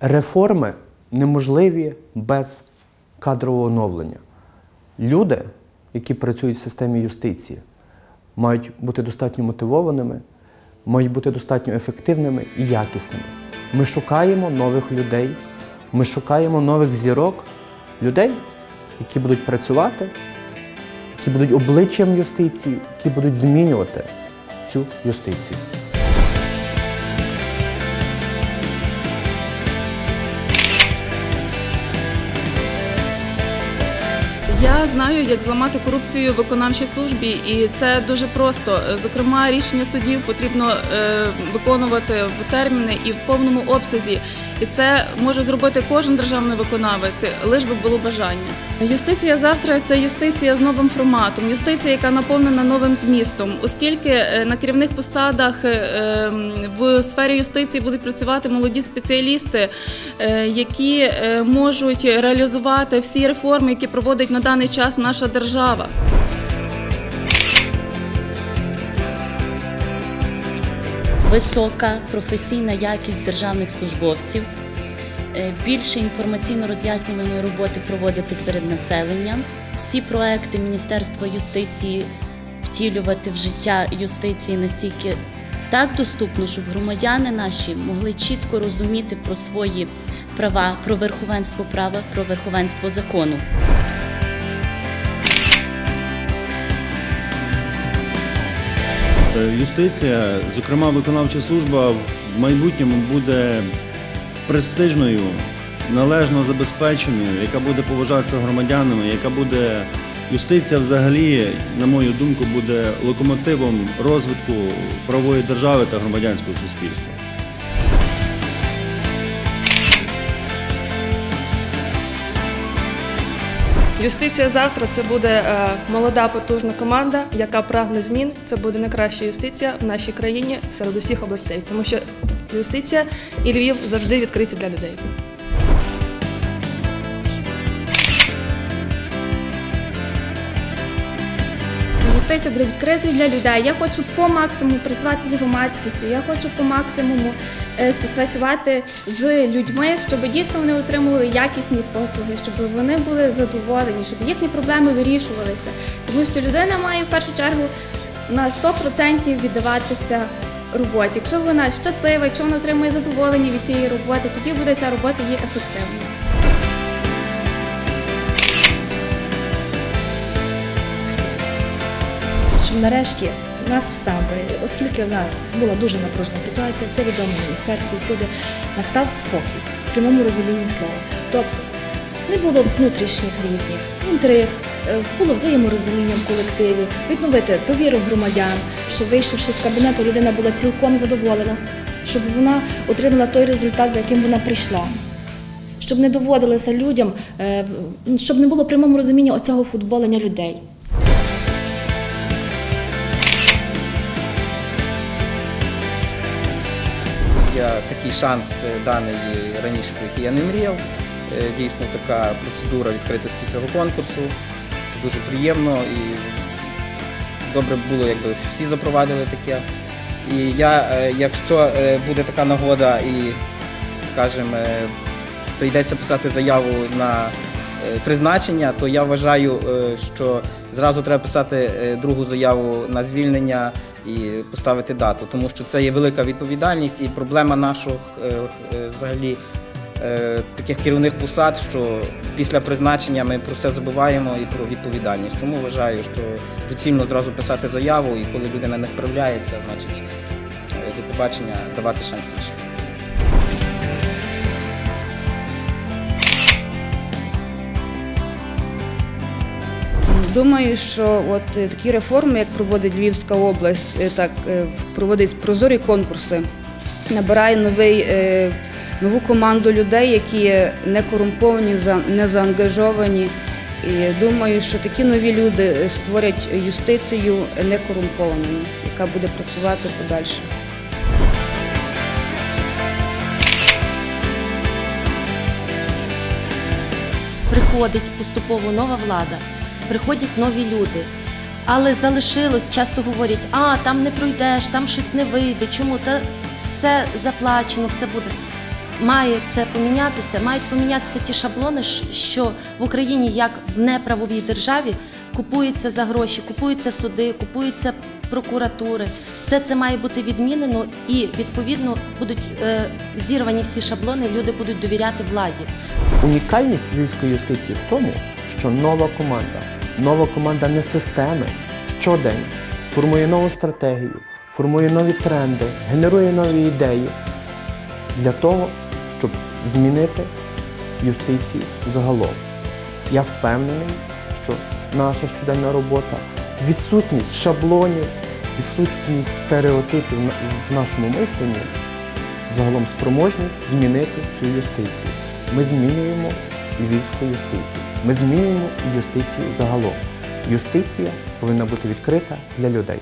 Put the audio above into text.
Реформи неможливі без кадрового оновлення. Люди, які працюють в системі юстиції, мають бути достатньо мотивованими, мають бути достатньо ефективними і якісними. Ми шукаємо нових людей, ми шукаємо нових зірок, людей, які будуть працювати, які будуть обличчям юстиції, які будуть змінювати цю юстицію. Я знаю, як зламати корупцію в виконавчій службі, і це дуже просто. Зокрема, рішення судів потрібно е, виконувати в терміни і в повному обсязі. І це може зробити кожен державний виконавець, лиш би було бажання. Юстиція завтра це юстиція з новим форматом, юстиція, яка наповнена новим змістом, оскільки е, на керівних посадах е, ем, в сфері юстиції будуть працювати молоді спеціалісти, е, які можуть реалізувати всі реформи, які проводить на даний час наша держава. Висока професійна якість державних службовців, е, більше інформаційно-роз'яснювальної роботи проводити серед населення, всі проекти Міністерства юстиції втілювати в життя юстиції настільки так доступно, щоб громадяни наші могли чітко розуміти про свої права, про верховенство права, про верховенство закону. Юстиція, зокрема виконавча служба, в майбутньому буде престижною, належно забезпеченою, яка буде поважатися громадянами, яка буде юстиція взагалі, на мою думку, буде локомотивом розвитку правової держави та громадянського суспільства. Юстиція завтра це буде е, молода потужна команда, яка прагне змін. Це буде найкраща юстиція в нашій країні серед усіх областей, тому що юстиція і Львів завжди відкриті для людей. Юстиція буде відкритою для людей. Я хочу по максимуму працювати з громадськістю. Я хочу по максимуму е, співпрацювати з людьми, щоб дійсно вони отримували якісні послуги, щоб вони були задоволені, щоб їхні проблеми вирішувалися. Тому що людина має в першу чергу на 100% віддаватися роботі. Якщо вона щаслива, якщо вона отримує задоволення від цієї роботи, тоді буде ця робота її ефективною. Щоб нарешті нас в самборі, оскільки в нас була дуже напружена ситуація, це відомо міністерстві всюди, настав спокій в прямому розумінні слова. Тобто не було внутрішніх різних інтриг, е, було взаєморозуміння в колективі, відновити довіру громадян, щоб вийшовши з кабінету, людина була цілком задоволена, щоб вона отримала той результат, за яким вона прийшла. Щоб не доводилося людям, е, щоб не було прямому розумінні оцього футболення людей. Я такий шанс е, даний раніше, про який я не мріяв. Е, Дійсно, така процедура відкритості цього конкурсу. Це дуже приємно і добре було, якби всі запровадили таке. І я, е, якщо буде така нагода і, скажімо, прийдеться писати заяву на призначення, то я вважаю, е, що зразу треба писати е, другу заяву на звільнення і поставити дату, тому що це є велика відповідальність і проблема наших е, е, взагалі е, таких керівних посад, що після призначення ми про все забуваємо і про відповідальність. Тому вважаю, що доцільно зразу писати заяву, і коли людина не справляється, значить е, до побачення давати шанс іншим. Думаю, що от е, такі реформи, як проводить Львівська область, е, так е, проводить прозорі конкурси, набирає новий, нову команду людей, які не корумповані, не заангажовані. І думаю, що такі нові люди створять юстицію не корумпованою, яка буде працювати подальше. приходить поступово нова влада, приходять нові люди. Але залишилось, часто говорять, а там не пройдеш, там щось не вийде, чому та все заплачено, все буде. має це помінятися. Мають помінятися ті шаблони, що в Україні, як в неправовій державі, купуються за гроші, купуються суди, купуються прокуратури. Все це має бути відмінено і відповідно будуть е, зірвані всі шаблони. Люди будуть довіряти владі. Унікальність львівської юстиції в тому, що нова команда, нова команда не системи щодень формує нову стратегію, формує нові тренди, генерує нові ідеї для того, щоб змінити юстицію загалом. Я впевнений, що наша щоденна робота, відсутність шаблонів, відсутність стереотипів в нашому мисленні загалом спроможні змінити цю юстицію. Ми змінюємо львівську юстицію. Ми змінюємо юстицію загалом. Юстиція повинна бути відкрита для людей.